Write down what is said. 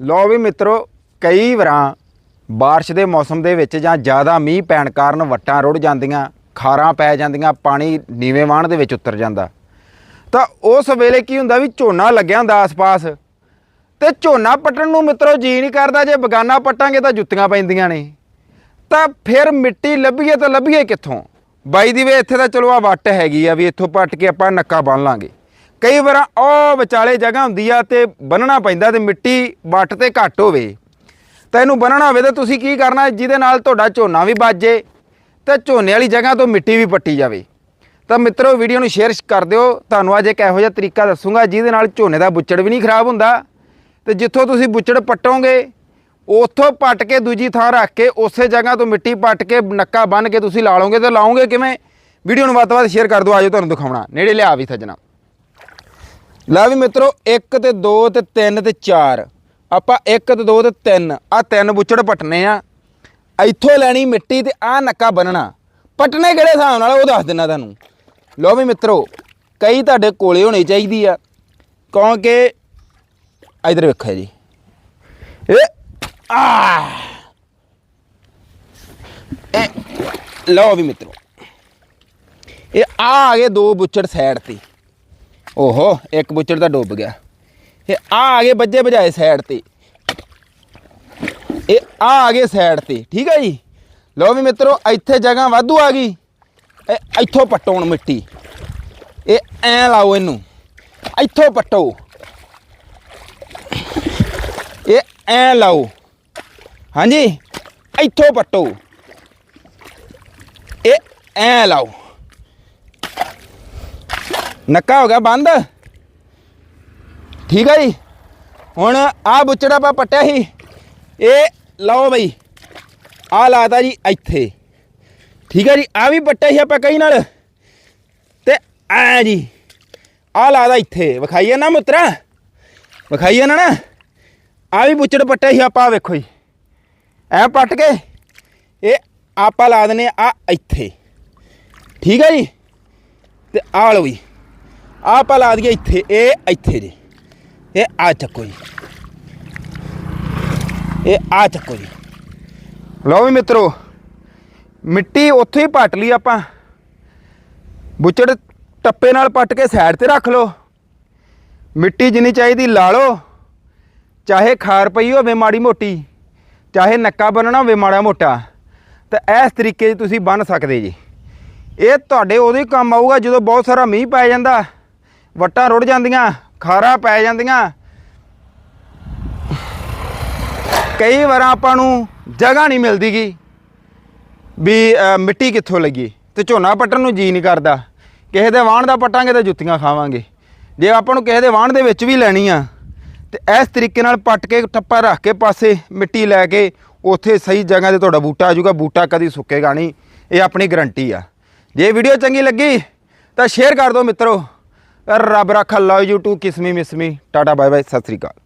ਲੋ ਵੀ ਮਿੱਤਰੋ ਕਈ ਵਾਰਾਂ بارش ਦੇ ਮੌਸਮ ਦੇ ਵਿੱਚ ਜਾਂ ਜ਼ਿਆਦਾ ਮੀਂਹ ਪੈਣ ਕਾਰਨ ਵੱਟਾਂ ਰੁੜ ਜਾਂਦੀਆਂ ਖਾਰਾਂ ਪੈ ਜਾਂਦੀਆਂ ਪਾਣੀ ਨੀਵੇਂ ਵਾਹਣ ਦੇ ਵਿੱਚ ਉਤਰ ਜਾਂਦਾ ਤਾਂ ਉਸ ਵੇਲੇ ਕੀ ਹੁੰਦਾ ਵੀ ਝੋਨਾ ਲੱਗਿਆ ਹੁੰਦਾ ਆਸ-ਪਾਸ ਤੇ ਝੋਨਾ ਪੱਟਣ ਨੂੰ ਮਿੱਤਰੋ ਜੀ ਨਹੀਂ ਕਰਦਾ ਜੇ ਬਗਾਨਾ ਪੱਟਾਂਗੇ ਤਾਂ ਜੁੱਤੀਆਂ ਪੈਂਦੀਆਂ ਨੇ ਤਾਂ ਫਿਰ ਮਿੱਟੀ ਲੱਭੀਏ ਤਾਂ ਲੱਭੀਏ ਕਿੱਥੋਂ ਬਾਈ ਦੀ ਵੇ ਇੱਥੇ ਤਾਂ ਚਲੋ ਆ ਵੱਟ ਹੈਗੀ ਆ ਵੀ ਇੱਥੋਂ ਪੱਟ ਕੇ ਆਪਾਂ ਨੱਕਾ ਬੰਨ ਲਾਂਗੇ ਕਈ ਵਾਰ ਉਹ ਵਿਚਾਲੇ ਜਗ੍ਹਾ ਹੁੰਦੀ ਆ ਤੇ ਬੰਨਣਾ ਪੈਂਦਾ ਤੇ ਮਿੱਟੀ ਵੱਟ ਤੇ ਘੱਟ ਹੋਵੇ। ਤਾਂ ਇਹਨੂੰ ਬੰਨਣਾ ਹੋਵੇ ਤਾਂ ਤੁਸੀਂ ਕੀ ਕਰਨਾ, ਜਿਹਦੇ ਨਾਲ ਤੁਹਾਡਾ ਝੋਨਾ ਵੀ ਬਚ ਜੇ ਤੇ ਝੋਨੇ ਵਾਲੀ ਜਗ੍ਹਾ ਤੋਂ ਮਿੱਟੀ ਵੀ ਪੱਟੀ ਜਾਵੇ। ਤਾਂ ਮਿੱਤਰੋ, ਵੀਡੀਓ ਨੂੰ ਸ਼ੇਅਰ ਕਰ ਦਿਓ। ਤੁਹਾਨੂੰ ਅੱਜ ਇੱਕ ਇਹੋ ਜਿਹਾ ਤਰੀਕਾ ਦੱਸੂਗਾ, ਜਿਹਦੇ ਨਾਲ ਝੋਨੇ ਦਾ ਬੁੱਚੜ ਵੀ ਨਹੀਂ ਖਰਾਬ ਹੁੰਦਾ। ਤੇ ਜਿੱਥੋਂ ਤੁਸੀਂ ਬੁੱਚੜ ਪੱਟੋਗੇ, ਉੱਥੋਂ ਪੱਟ ਕੇ ਦੂਜੀ ਥਾਂ ਰੱਖ ਕੇ, ਉਸੇ ਜਗ੍ਹਾ ਤੋਂ ਮਿੱਟੀ ਪੱਟ ਕੇ, ਨੱਕਾ ਬੰਨ ਕੇ ਤੁਸੀਂ ਲਾ ਲਓਗੇ ਤੇ ਲਾਓਗੇ ਕਿਵੇਂ? ਵੀਡੀਓ ਨੂੰ ਵੱਧ ਤੋਂ ਵੱਧ ਸ਼ੇਅਰ ਕਰ ਦਿਓ, ਆਜੋ ਤੁਹਾਨੂੰ ਦਿਖਾਉਣਾ। ਨੇੜੇ ਲਿਆ ਵੀ ਸੱਜਣਾ ਲੈ ਵੀ ਮਿੱਤਰੋ 1 ਤੇ 2 ਤੇ 3 ਤੇ 4 ਆਪਾਂ 1 ਤੇ 2 ਤੇ 3 ਆ ਤਿੰਨ ਬੁੱਚੜ ਪਟਨੇ ਆ। ਇੱਥੋਂ ਲੈਣੀ ਮਿੱਟੀ ਤੇ ਆ ਨੱਕਾ ਬੰਨਣਾ। ਪਟਨੇ ਕਿਹੜੇ ਹਿਸਾਬ ਨਾਲ ਉਹ ਦੱਸ ਦਿੰਨਾ ਤੁਹਾਨੂੰ। ਲੋ ਵੀ ਮਿੱਤਰੋ ਕਈ ਤੁਹਾਡੇ ਕੋਲੇ ਹੋਣੀ ਚਾਹੀਦੀ ਆ। ਕਿਉਂਕਿ ਇਧਰ ਵੇਖੋ ਜੀ। ਇਹ ਆ ਲਓ ਵੀ ਮਿੱਤਰੋ। ਇਹ ਆ ਆ ਗਏ ਦੋ ਬੁੱਚੜ ਸਾਈਡ ਤੇ। ਓਹੋ, ਇੱਕ ਬੁੱਚੜ ਤਾਂ ਡੁੱਬ ਗਿਆ। ਇਹ ਆ ਆ ਗਏ ਬੱਜੇ ਬਜਾਏ ਸਾਈਡ ਤੇ। ਇਹ ਆ ਆ ਗਏ ਸਾਈਡ ਤੇ, ਠੀਕ ਹੈ ਜੀ? ਲਓ ਵੀ ਮਿੱਤਰੋ, ਇੱਥੇ ਜਗ੍ਹਾ ਵਾਧੂ ਆ ਗਈ। ਇਹ ਇੱਥੋਂ ਪੱਟੋ ਹੁਣ ਮਿੱਟੀ। ਇਹ ਐ ਲਾਓ ਇਹਨੂੰ। ਇੱਥੋਂ ਪੱਟੋ। ਇਹ ਐ ਲਾਓ। ਹਾਂਜੀ, ਇੱਥੋਂ ਪੱਟੋ। ਇਹ ਐ ਲਾਓ। ਨੱਕਾ ਹੋ ਗਿਆ, ਬੰਦ। ਠੀਕ ਹੈ ਜੀ। ਹੁਣ ਆ ਬੁੱਚੜਾ ਪਾ ਪੱਟਿਆ ਸੀ। ਇਹ ਲਓ ਬਈ ਆ ਲਾਤਾ ਜੀ ਇੱਥੇ। ਠੀਕ ਹੈ ਜੀ ਆ ਵੀ ਪੱਟਿਆ ਸੀ ਆਪਾਂ ਕਈ ਨਾਲ। ਤੇ ਐ ਜੀ ਆ ਲਾਦਾ ਇੱਥੇ। ਵਿਖਾਈਏ ਨਾ ਮੁੱਤਰਾ। ਵਿਖਾਈਏ ਨਾ ਨਾ। ਆ ਵੀ ਬੁੱਚੜ ਪੱਟਿਆ ਸੀ ਆਪਾਂ ਵੇਖੋ ਜੀ। ਐ ਪੱਟ ਕੇ ਇਹ ਆਪਾਂ ਲਾ ਦਨੇ ਆ ਇੱਥੇ। ਠੀਕ ਹੈ ਜੀ। ਤੇ ਆ ਲਓ ਜੀ। ਆਹ ਆਪਾਂ ਲਾ ਦਈਏ ਇੱਥੇ, ਇਹ ਇੱਥੇ ਜੀ ਇਹ ਆ ਚੱਕੋ ਜੀ। ਇਹ ਆ ਚੱਕੋ ਜੀ। ਲਓ ਵੀ ਮਿੱਤਰੋ, ਮਿੱਟੀ ਉੱਥੇ ਹੀ ਪੱਟ ਲਈ ਆਪਾਂ। ਬੁੱਚੜ ਟੱਪੇ ਨਾਲ ਪੱਟ ਕੇ ਸਾਈਡ ਤੇ ਰੱਖ ਲਓ। ਮਿੱਟੀ ਜਿੰਨੀ ਚਾਹੀਦੀ ਲਾ ਲਓ। ਚਾਹੇ ਖਾਰ ਪਈ ਹੋਵੇ ਮਾੜੀ ਮੋਟੀ, ਚਾਹੇ ਨੱਕਾ ਬੰਨਣਾ ਹੋਵੇ ਮਾੜਾ ਮੋਟਾ, ਤਾਂ ਇਸ ਤਰੀਕੇ 'ਚ ਤੁਸੀਂ ਬੰਨ ਸਕਦੇ ਜੀ। ਇਹ ਤੁਹਾਡੇ ਉਦੋਂ ਹੀ ਕੰਮ ਆਊਗਾ ਜਦੋਂ ਬਹੁਤ ਸਾਰਾ ਮੀਂਹ ਪੈ ਜਾਂਦਾ। ਵੱਟਾਂ ਰੁੜ ਜਾਂਦੀਆਂ, ਖਾਰਾ ਪੈ ਜਾਂਦੀਆਂ। ਕਈ ਵਾਰ ਆਪਾਂ ਨੂੰ ਜਗ੍ਹਾ ਨਹੀਂ ਮਿਲਦੀਗੀ ਵੀ ਮਿੱਟੀ ਕਿੱਥੋਂ ਲੱਗੀ ਤੇ ਝੋਨਾ ਪੱਟਣ ਨੂੰ ਜੀ ਨਹੀਂ ਕਰਦਾ। ਕਿਸੇ ਦੇ ਵਾਹਣ ਦਾ ਪੱਟਾਂਗੇ ਤਾਂ ਜੁੱਤੀਆਂ ਖਾਵਾਂਗੇ। ਜੇ ਆਪਾਂ ਨੂੰ ਕਿਸੇ ਦੇ ਵਾਹਣ ਦੇ ਵਿੱਚ ਵੀ ਲੈਣੀ ਆ, ਤੇ ਇਸ ਤਰੀਕੇ ਨਾਲ ਪੱਟ ਕੇ ਟੱਪਾ ਰੱਖ ਕੇ ਪਾਸੇ ਮਿੱਟੀ ਲੈ ਕੇ ਉੱਥੇ ਸਹੀ ਜਗ੍ਹਾ ਤੇ ਤੁਹਾਡਾ ਬੂਟਾ ਆ ਜਾਊਗਾ, ਬੂਟਾ ਕਦੀ ਸੁੱਕੇਗਾ ਨਹੀਂ, ਇਹ ਆਪਣੀ ਗਰੰਟੀ ਆ। ਜੇ ਵੀਡੀਓ ਚੰਗੀ ਲੱਗੀ ਤਾਂ ਸ਼ੇਅਰ ਕਰ ਦਿਓ ਮਿੱਤਰੋ। ਰੱਬ ਰੱਖਾ ਲਓ you too kiss me miss me tata bye bye ਸਤਿ ਸ੍ਰੀ ਅਕਾਲ।